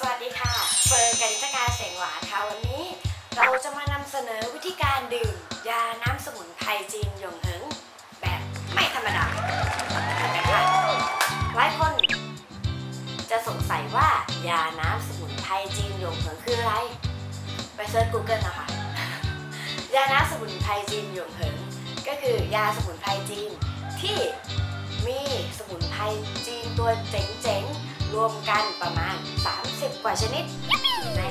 สวัสดีค่ะ เฟิร์นกานิตการเสียงหวานค่ะวันนี้ เราจะมานำเสนอวิธีการดื่ม ยาน้ำสมุนไพรจีนหยงเหิงแบบไม่ธรรมดาค่ะหลายคน จะสงสัยว่ายาน้ำสมุนไพรจีนหยงเหิงคืออะไร ไปเซิร์ช Google นะคะ ยาน้ำสมุนไพรจีนหยงเหิงก็คือยาสมุนไพรจีนที่มีสมุนไพรจีนตัวเจ๋งๆ รวมกันประมาณ 30 กว่าชนิดใน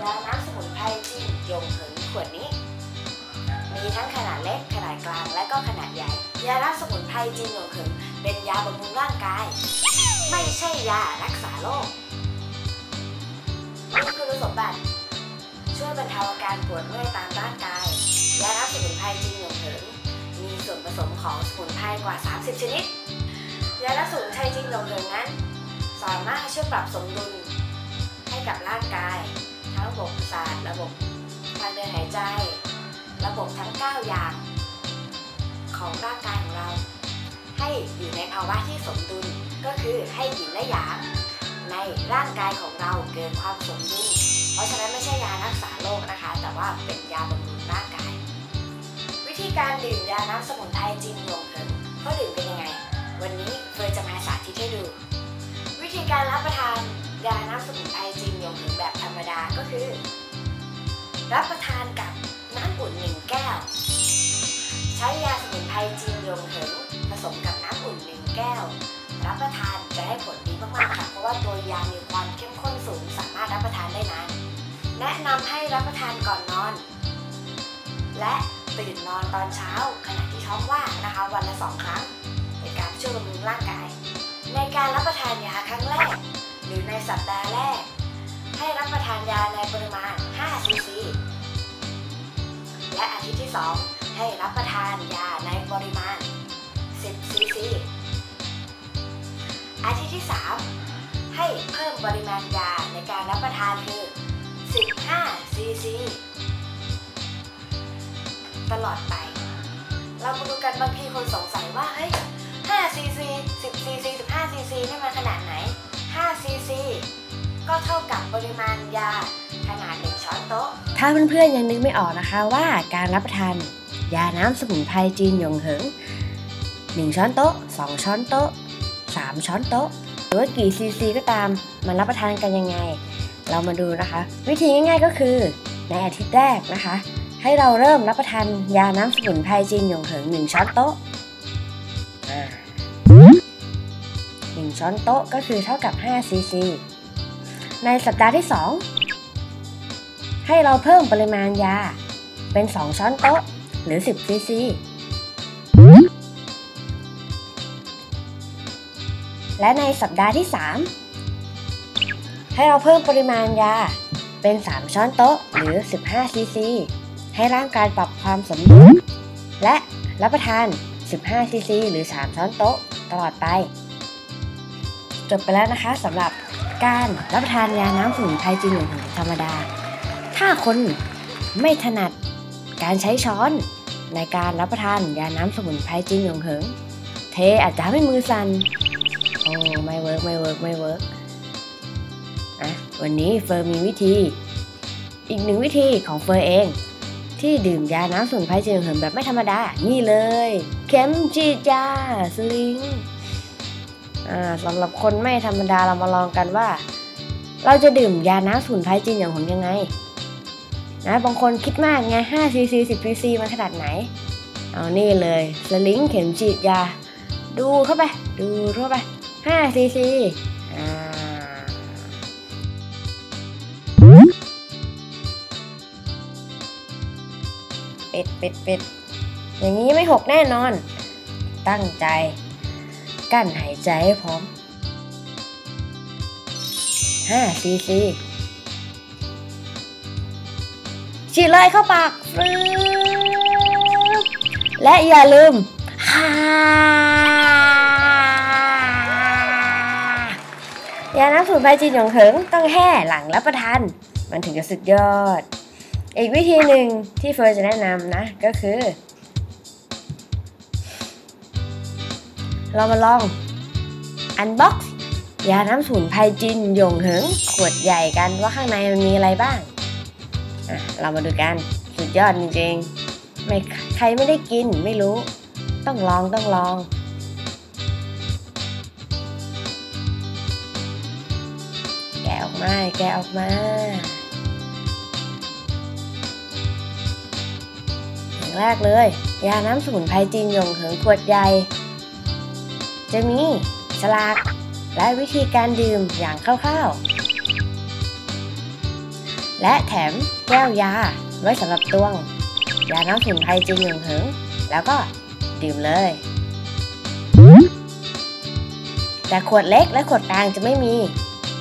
ยาน้ำสมุนไพรจีนยงเหิงขวดนี้ มีทั้งขนาดเล็กขนาดกลางและก็ขนาดใหญ่ยาน้ำสมุนไพรจีนยงเหิงเป็นยาบำรุงร่างกาย ไม่ใช่ยารักษาโรคนี่คือคุณสมบัติช่วยบรรเทาอาการปวดเมื่อยตามร่างกายยาน้ำสมุนไพรจีนยงเหิงมีส่วนผสมของสมุนไพรกว่า 30 ชนิดยาน้ำสมุนไพรจีนหยงเหิงนั้น สามารถช่วยปรับสมดุลให้กับร่างกาย ทั้งระบบประสาทระบบทางเดินหายใจ ระบบทั้ง 9 อย่าง ของร่างกายของเรา ให้อยู่ในภาวะที่สมดุลก็คือให้หยินและหยางในร่างกายของเราเกิดความสมดุลเพราะฉะนั้นไม่ใช่ยารักษาโรคนะคะ แต่ว่าเป็นยาบำรุงร่างกาย วิธีการดื่มยาน้ำสมุนไพรจีนหยงเหิงเขาดื่มเป็นยังไง วันนี้เฟิร์จะมาสาธิตให้ดู ธีการรับประทานยาน้ำสมุนไพรจีนหยงเหิงแบบธรรมดาก็คือ รับประทานกับน้ำอุ่นหนึ่งแก้ว ใช้ยาสมุนไพรจีนหยงเหิงผสมกับน้ำอุ่นหนึ่งแก้ว รับประทานจะได้ผลดีมากๆค่ะเพราะว่าตัวยามีความเข้มข้นสูงสามารถรับประทานได้นานแนะนำให้รับประทานก่อนนอน และตื่นนอนตอนเช้า ขณะที่ท้องว่างนะคะ วันละสองครั้งเป็นการช่วยบำรุงร่างกาย ในการรับประทานยาครั้งแรก หรือในสัปดาห์แรก ให้รับประทานยาในปริมาณ 5 ซีซี และอาทิตย์ที่ 2 ให้รับประทานยาในปริมาณ 10 ซีซี อาทิตย์ที่ 3 ให้เพิ่มปริมาณยาในการรับประทานคือ 15 ซีซี ตลอดไป เรามาดูกันบางทีคนสงสัยว่า เฮ้ย5ซีซี10ซีซี15 ซีนี่มันขนาดไหน5ซีซีก็เท่ากับปริมาณยาขนาด1ช้อนโต๊ะ ถ้าเพื่อนๆยังนึกไม่ออกนะคะว่าการรับประทานยาน้ำสมุนไพรจีนหยงเหิง1 ช้อนโต๊ะ 2 ช้อนโต๊ะ 3 ช้อนโต๊ะ หรือว่ากี่ซีซีก็ตามมันรับประทานกันยังไง เรามาดูนะคะ วิธีง่ายๆก็คือ ในอาทิตย์แรกนะคะ ให้เราเริ่มรับประทานยาน้ำสมุนไพรจีนหยงเหิง1 ช้อนโต๊ะ 1 ช้อนโต๊ะก็คือเท่ากับ5ซีซีในสัปดาห์ที่ 2 ให้เราเพิ่มปริมาณยา เป็น 2 ช้อนโต๊ะหรือ 10ซีซีและในสัปดาห์ที่ 3 ให้เราเพิ่มปริมาณยาเป็น 3 ช้อนโต๊ะหรือ 15ซีซีให้ร่างกายปรับความสมดุลและรับประทาน 15ซีซีหรือ 3 ช้อนโต๊ะตลอดไป จบไปแล้วนะคะสำหรับการรับประทานยาน้ำสมุนไพรจีนหนึ่งธรรมดา ถ้าคนไม่ถนัดการใช้ช้อนในการรับประทานยาน้ำสมุนไพรจีนหยงเหิง เทอาจจะทำให้มือสัน่นโอ้ไม่เวิร์กไม่เวิร์กไม่เวิร์กอะวันนี้เฟิร์มมีวิธี อีกหนึ่งวิธีของเฟิร์เอง ที่ดื่มยาน้ำสมุนไพรจีนหยงเหิงแบบไม่ธรรมดา นี่เลย เข็มจีดยาสลิง สำหรับคนไม่ธรรมดาเรามาลองกันว่า เราจะดื่มยาน้ำสุนไพรจีนหยงเหิงยังไง นะบางคนคิดมากไง5 cc 10 cc มันขนาดไหน เอานี่เลยสลิงเข็มฉีดยา ดูเข้าไป ดูเข้าไป5 cc อ่าเป็ดเป็ดเป็ดอย่างนี้ไม่หกแน่นอน ตั้งใจ กั้นหายใจให้พร้อม5 cc ฉีดเลยเข้าปากฟรึบและอย่าลืมฮายาน้ำสมุนไพรจีนหยงเหิงต้องแห่หลังรับประทาน มันถึงจะสุดยอด อีกวิธีหนึ่งที่เฟิร์นจะแนะนำนะก็คือ เรามาลอง unbox ยาน้ำสมุนไพรจินหยงเหิงขวดใหญ่กันว่าข้างในมันมีอะไรบ้าง อะ เรามาดูกันสุดยอดจริงๆไม่ใครไม่ได้กินไม่รู้ ต้องลองต้องลองแกะออกมาแกะออกมาอย่างแรกเลย ยาน้ำสมุนไพรจีนหยงเหิงขวดใหญ่ จะมีฉลาก และวิธีการดื่มอย่างคร่าวๆ และแถมแก้วยาไว้สำหรับตวง ยาน้ำสมุนไพรจีนหยงหิงแล้วก็ดื่มเลย แต่ขวดเล็กและขวดกลางจะไม่มี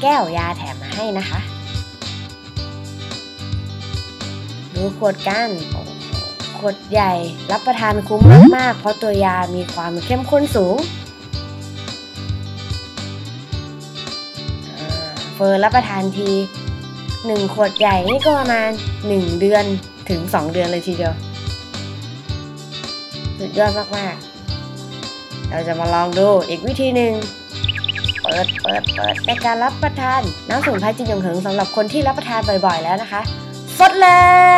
แก้วยาแถมมาให้นะคะ ดูขวดกันขวดใหญ่รับประทานคุ้มมากๆ เพราะตัวยามีความเข้มข้นสูง อ่าเฟิร์นรับประทานทีหนึ่งขวดใหญ่นี่ก็ประมาณ 1 เดือนถึง 2 เดือนเลยทีเดียว สุดยอดมากๆ เราจะมาลองดูอีกวิธีหนึ่งเปิดเปิดเปิดในการรับประทานน้ำสมุนไพรจินหยงเหิงสำหรับคนที่รับประทานบ่อยๆแล้วนะคะสดเล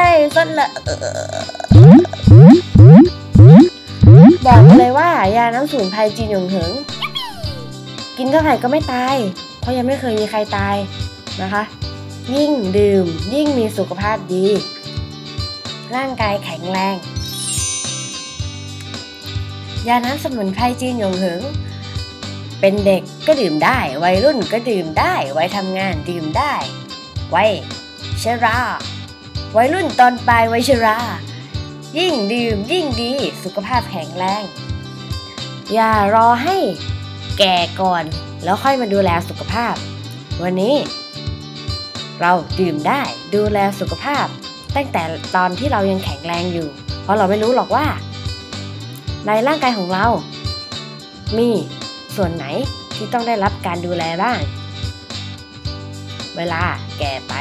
ยสดเลยบอกเลยว่ายาน้ำสมุนไพรจีนหยงเหิง กินเท่าไหร่ก็ไม่ตาย เพราะยังไม่เคยมีใครตายนะคะ ยิ่งดื่มยิ่งมีสุขภาพดี ร่างกายแข็งแรง ยาน้ำสมุนไพรจีนหยงเหิงเป็นเด็กก็ดื่มได้ วัยรุ่นก็ดื่มได้ วัยทำงานดื่มได้ วัยชรา วัยรุ่นตอนปลายวัยชรา ยิ่งดื่มยิ่งดี สุขภาพแข็งแรง อย่ารอให้แก่ก่อน แล้วค่อยมาดูแลสุขภาพ วันนี้ เราดื่มได้ดูแลสุขภาพ ตั้งแต่ตอนที่เรายังแข็งแรงอยู่ เพราะเราไม่รู้หรอกว่า ในร่างกายของเรา มีส่วนไหนที่ต้องได้รับการดูแลบ้าง เวลาแก่ไป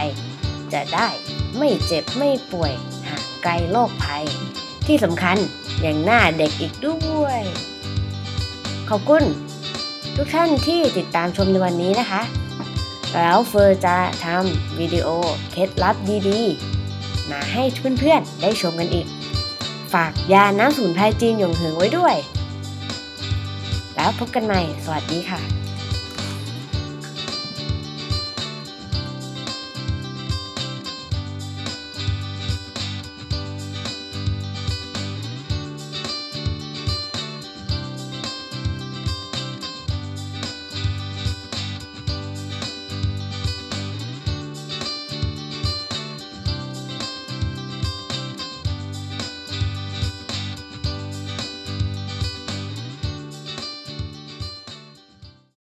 จะได้ไม่เจ็บไม่ป่วยห่างไกลโรคภัย ที่สำคัญอยังหน้าเด็กอีกด้วย ขอบคุณ ทุกท่านที่ติดตามชมในวันนี้นะคะ แล้วเฟอร์จะทำวิดีโอเคล็ดลับดีๆ มาให้เพื่อนๆได้ชมกันอีก ฝากยาน้ำสูนไพรจีนหยงเหิงไว้ด้วย แล้วพบกันใหม่ สวัสดีค่ะ